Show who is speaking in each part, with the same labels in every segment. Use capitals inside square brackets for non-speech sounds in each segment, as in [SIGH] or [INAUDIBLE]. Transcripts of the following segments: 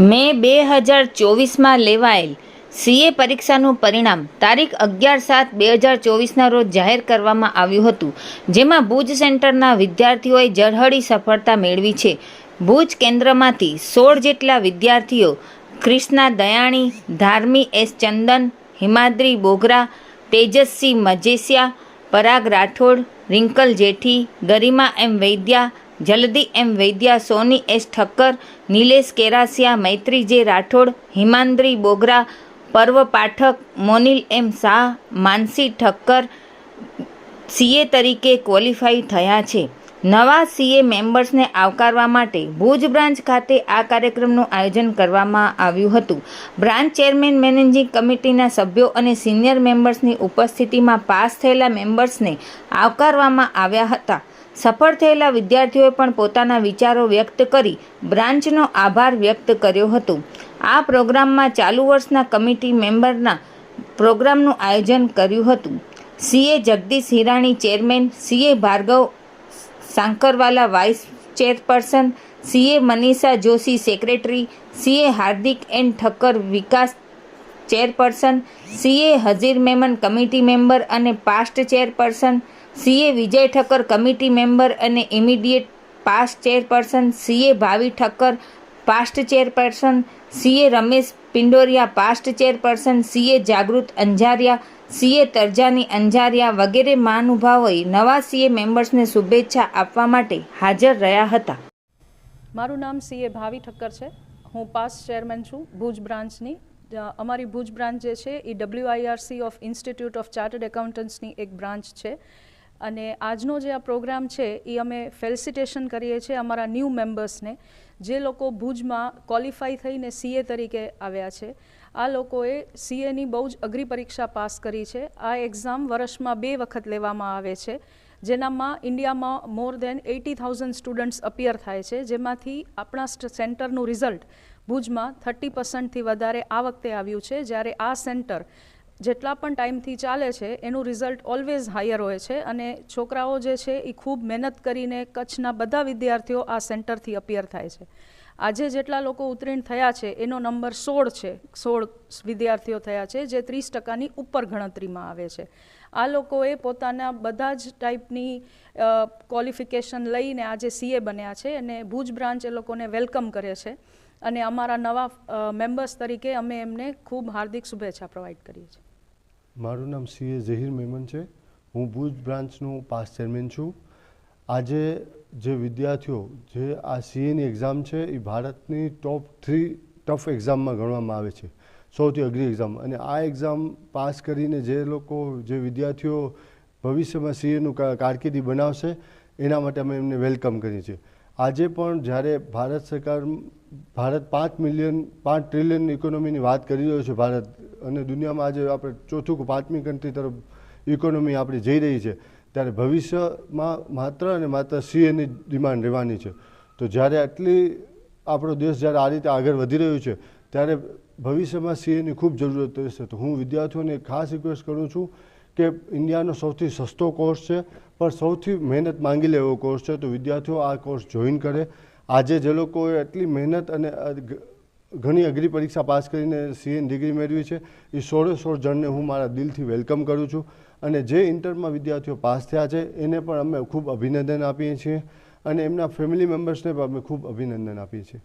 Speaker 1: મે બે હજાર ચોવીસમાં લેવાયેલ સીએ પરીક્ષાનું પરિણામ તારીખ અગિયાર સાત બે હજાર ચોવીસના રોજ જાહેર કરવામાં આવ્યું હતું, જેમાં ભુજ સેન્ટરના વિદ્યાર્થીઓએ ઝળહળી સફળતા મેળવી છે. ભુજ કેન્દ્રમાંથી સોળ જેટલા વિદ્યાર્થીઓ ક્રિષ્ના દયાણી, ધાર્મી એસ ચંદન, હિમાદ્રી બોગરા, તેજસ્વી મજેસિયા પરાગ Rathod, Rinkal Jethi, Garima M Vaidya Jaldi M Vaidya Soni S Thakkar, Nilesh Kerasiya Maitri J Rathod, Himandri Bogra, Parv Pathak Monil M Shah, Mansi Thakkar CA તરીકે ક્વોલિફાઈ થયા છે. નવા સીએ મેમ્બર્સને આવકારવા માટે ભુજ બ્રાન્ચ ખાતે આ કાર્યક્રમનું આયોજન કરવામાં આવ્યું હતું. બ્રાન્ચ ચેરમેન, મેનેજિંગ કમિટીના સભ્યો અને સિનિયર મેમ્બર્સની ઉપસ્થિતિમાં પાસ થયેલા મેમ્બર્સને આવકારવામાં આવ્યા હતા. સફળ થયેલા વિદ્યાર્થીઓએ પણ પોતાના વિચારો વ્યક્ત કરી બ્રાન્ચનો આભાર વ્યક્ત કર્યો હતો. આ પ્રોગ્રામમાં ચાલુ વર્ષના કમિટી મેમ્બરના પ્રોગ્રામનું આયોજન કર્યું હતું. CA Jagdish Hirani chairman, CA Bhargav Sankarwala vice chairperson, CA Manisha Joshi secretary, CA Hardik N Thakkar Vikas chairperson, CA Hazir Memon committee member અને past chairperson CA Vijay Thakkar committee member અને immediate past chairperson CA Bhavi Thakkar past chairperson CA Ramesh Pindoriya past chairperson CA Jagrut Anjariya CA તરજાની Anjaria વગેરે મહાનુભાવોએ નવા CA મેમ્બર્સને શુભેચ્છા આપવા માટે હાજર રહ્યા હતા.
Speaker 2: મારું નામ સીએ ભાવિ ઠક્કર છે. હું પાસ ચેરમેન છું ભુજ બ્રાન્ચની. અમારી ભુજ બ્રાન્ચ જે છે એ WIRC of institute of chartered એકાઉન્ટન્ટ્સની એક બ્રાન્ચ છે. અને આજનો જે આ પ્રોગ્રામ છે, એ અમે ફેલિસિટેશન કરીએ છીએ અમારા ન્યૂ મેમ્બર્સને જે લોકો ભુજમાં ક્વોલિફાઈ થઈને સીએ તરીકે આવ્યા છે. આ લોકોએ સીએની બહુ જ અઘરી પરીક્ષા પાસ કરી છે. આ એક્ઝામ વર્ષમાં બે વખત લેવામાં આવે છે, જેનામાં ઇન્ડિયામાં more than eighty thousand students appear થાય છે, જેમાંથી આપણા સેન્ટરનું રિઝલ્ટ ભુજમાં થર્ટી પર્સન્ટથી વધારે આ વખતે આવ્યું છે, જ્યારે આ સેન્ટર જેટલા પણ ટાઈમથી ચાલે છે, એનું રિઝલ્ટ ઓલવેઝ હાયર હોય છે અને છોકરાઓ જે છે એ ખૂબ મહેનત કરીને કચ્છના બધા વિદ્યાર્થીઓ આ સેન્ટરથી અપિયર થાય છે. આજે જેટલા લોકો ઉત્તીર્ણ થયા છે, એનો નંબર સોળ છે, સોળ વિદ્યાર્થીઓ થયા છે, જે ત્રીસ ટકાની ઉપર ગણતરીમાં આવે છે. આ લોકોએ પોતાના બધા જ ટાઈપની ક્વોલિફિકેશન લઈને આજે સીએ બન્યા છે અને ભુજ બ્રાન્ચ એ લોકોને વેલકમ કરે છે અને અમારા નવા મેમ્બર્સ તરીકે અમે એમને ખૂબ હાર્દિક શુભેચ્છા પ્રોવાઈડ કરીએ છીએ.
Speaker 3: મારું નામ સીએ ઝહીર મેમન છે. હું ભુજ બ્રાન્ચનું પાસ ચેરમેન છું. આજે જે વિદ્યાર્થીઓ, જે આ સીએની એક્ઝામ છે, એ ભારતની ટોપ થ્રી ટફ એક્ઝામમાં ગણવામાં આવે છે. સૌથી અઘરી એક્ઝામ અને આ એક્ઝામ પાસ કરીને જે લોકો, જે વિદ્યાર્થીઓ ભવિષ્યમાં સીએનું કારકિર્દી બનાવશે, એના માટે અમે એમને વેલકમ કરીએ છીએ. આજે પણ જ્યારે ભારત સરકાર ભારત પાંચ મિલિયન, પાંચ ટ્રિલિયન ઇકોનોમીની વાત કરી રહ્યો છે ભારત, અને દુનિયામાં આજે આપણે ચોથું કે પાંચમી કન્ટ્રી તરફ ઇકોનોમી આપણી જઈ રહી છે, ત્યારે ભવિષ્યમાં માત્ર અને માત્ર સીએની ડિમાન્ડ રહેવાની છે. તો જ્યારે આટલી, આપણો દેશ જ્યારે આ રીતે આગળ વધી રહ્યું છે, ત્યારે ભવિષ્યમાં સીએની ખૂબ જરૂરત રહેશે. તો હું વિદ્યાર્થીઓને ખાસ રિક્વેસ્ટ કરું છું કે ઇન્ડિયાનો સૌથી સસ્તો કોર્સ છે, પણ સૌથી મહેનત માંગી લે એવો કોર્સ છે, તો વિદ્યાર્થીઓ આ કોર્સ જોઈન કરે. આજે જે લોકોએ એટલી મહેનત અને ઘણી અઘરી પરીક્ષા પાસ કરીને સીએન ડિગ્રી મેળવી છે, એ સોળે સોળ જણને હું મારા દિલથી વેલકમ કરું છું. અને જે ઇન્ટરમાં વિદ્યાર્થીઓ પાસ થયા છે, એને પણ અમે ખૂબ અભિનંદન આપીએ છીએ. અને એમના ફેમિલી મેમ્બર્સને પણ અમે ખૂબ અભિનંદન આપીએ છીએ.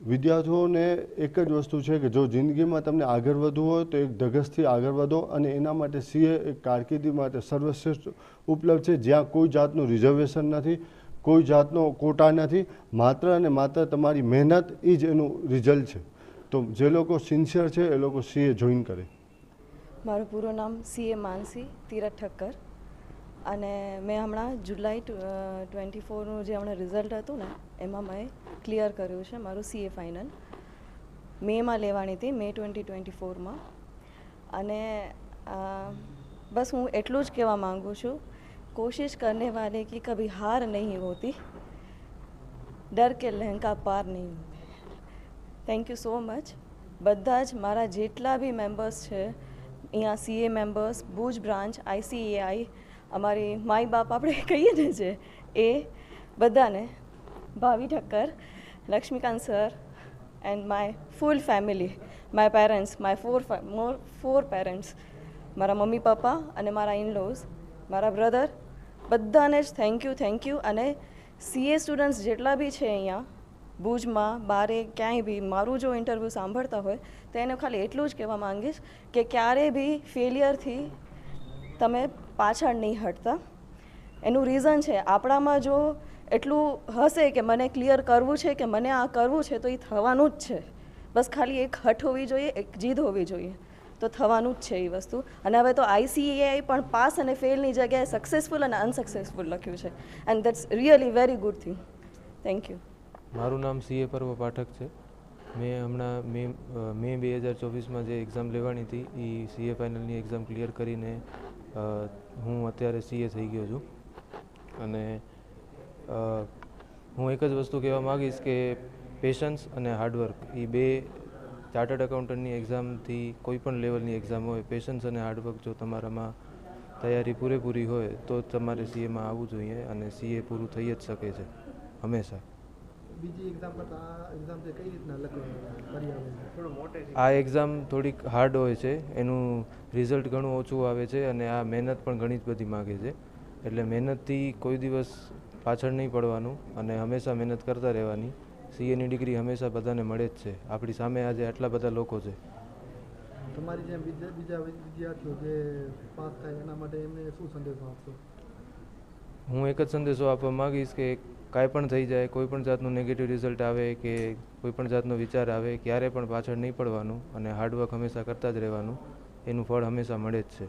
Speaker 3: વિદ્યાર્થીઓને એક જ વસ્તુ છે કે જો જિંદગીમાં તમને આગળ વધવું હોય તો એક ધગસથી આગળ વધો અને એના માટે સીએ એક કારકિર્દી માટે સર્વશ્રેષ્ઠ ઉપલબ્ધ છે. જ્યાં કોઈ જાતનું રિઝર્વેશન નથી, કોઈ જાતનો કોટા નથી, માત્ર અને માત્ર તમારી મહેનત એ જ એનું રિઝલ્ટ છે. તો જે લોકો સિન્સિયર છે એ લોકો સીએ જોઈન કરે.
Speaker 4: મારું પૂરું નામ સીએ માનસી તીરથ ઠક્કર અને મેં હમણાં જુલાઈ ટ્વેન્ટી ફોરનું જે હમણાં રિઝલ્ટ હતું ને, એમાં મેં ક્લિયર કર્યું છે મારું સીએ ફાઇનલ. મેમાં લેવાની હતી, મે ટ્વેન્ટી ટ્વેન્ટી ફોરમાં. અને બસ હું એટલું જ કહેવા માગું છું, કોશિશ કરને વાલે की કભી હાર નહીં હોતી. ડર કે લહેંકા પાર નહીં થેન્ક યુ સો મચ બધા જ મારા જેટલા બી મેમ્બર્સ છે, અહીંયા CA members Bhuj branch ICAI અમારી માય બાપ આપણે [LAUGHS] કહીએ ને જે, એ બધાને Bhavi Thakkar, Laxmikant sir and my full family my parents my for more for parents મારા મમ્મી પપ્પા અને મારા ઇનલોઝ મારા બ્રધર બધાને જ થેન્ક યુ થેન્ક યુ અને સીએ સ્ટુડન્ટ્સ જેટલા બી છે અહીંયા, ભુજમાં, બારે, ક્યાંય બી, મારું જો ઇન્ટરવ્યૂ સાંભળતા હોય, તો એને ખાલી એટલું જ કહેવા માંગીશ કે ક્યારે બી ફેલિયરથી તમે પાછળ નહીં હટતા. એનું રીઝન છે, આપણામાં જો એટલું હશે કે મને ક્લિયર કરવું છે કે મને આ કરવું છે, તો એ થવાનું જ છે. બસ ખાલી એક હઠ હોવી જોઈએ, એક જીદ હોવી જોઈએ. તો થવાનું જ છે એ વસ્તુ. અને હવે તો આઈસીએઆઈ પણ પાસ અને ફેલની જગ્યાએ સક્સેસફુલ અને અનસક્સેસફુલ લખ્યું છે. And that's really very good thing thank you
Speaker 5: મારું નામ સીએ પર્વ પાઠક છે. મેં હમણાં મે મે બે હજાર ચોવીસમાં જે એક્ઝામ લેવાની હતી એ સીએ ફાઇનલની એક્ઝામ ક્લિયર કરીને હું અત્યારે સીએ થઈ ગયો છું. અને હું એક જ વસ્તુ કહેવા માગીશ કે પેશન્સ અને હાર્ડવર્ક એ બે ચાર્ટર્ડ એકાઉન્ટન્ટની એક્ઝામથી કોઈ પણ લેવલની એક્ઝામ હોય પેશન્સ અને હાર્ડવર્ક જો તમારામાં તૈયારી પૂરેપૂરી હોય તો જ તમારે સીએમાં આવવું જોઈએ અને સીએ પૂરું થઈ જ શકે છે, હંમેશા.
Speaker 6: બીજી એક્ઝામ કરતાં આ એક્ઝામ છે કઈ રીતના આવે છે થોડો મોટે
Speaker 5: આ એક્ઝામ થોડીક હાર્ડ હોય છે. એનું રિઝલ્ટ ઘણું ઓછું આવે છે અને આ મહેનત પણ ઘણી જ બધી માગે છે. એટલે મહેનતથી કોઈ દિવસ પાછળ નહીં પડવાનું અને હંમેશા મહેનત કરતા રહેવાની. સીએની ડિગ્રી હંમેશા બધાને મળે જ છે. આપણી સામે આજે આટલા બધા લોકો છે.
Speaker 6: તમારી જેમ બીજા બીજા વિદ્યાર્થીઓ જે પાસ થાય એના માટે એમને શું સંદેશો આપશો?
Speaker 5: હું એક જ સંદેશો આપવા માગીશ કે કાંઈ પણ થઈ જાય, કોઈ પણ જાતનું નેગેટિવ રિઝલ્ટ આવે કે કોઈ પણ જાતનો વિચાર આવે, ક્યારે પણ પાછળ નહીં પડવાનું અને હાર્ડવર્ક હંમેશા કરતા જ રહેવાનું. એનું ફળ હંમેશા મળે જ છે.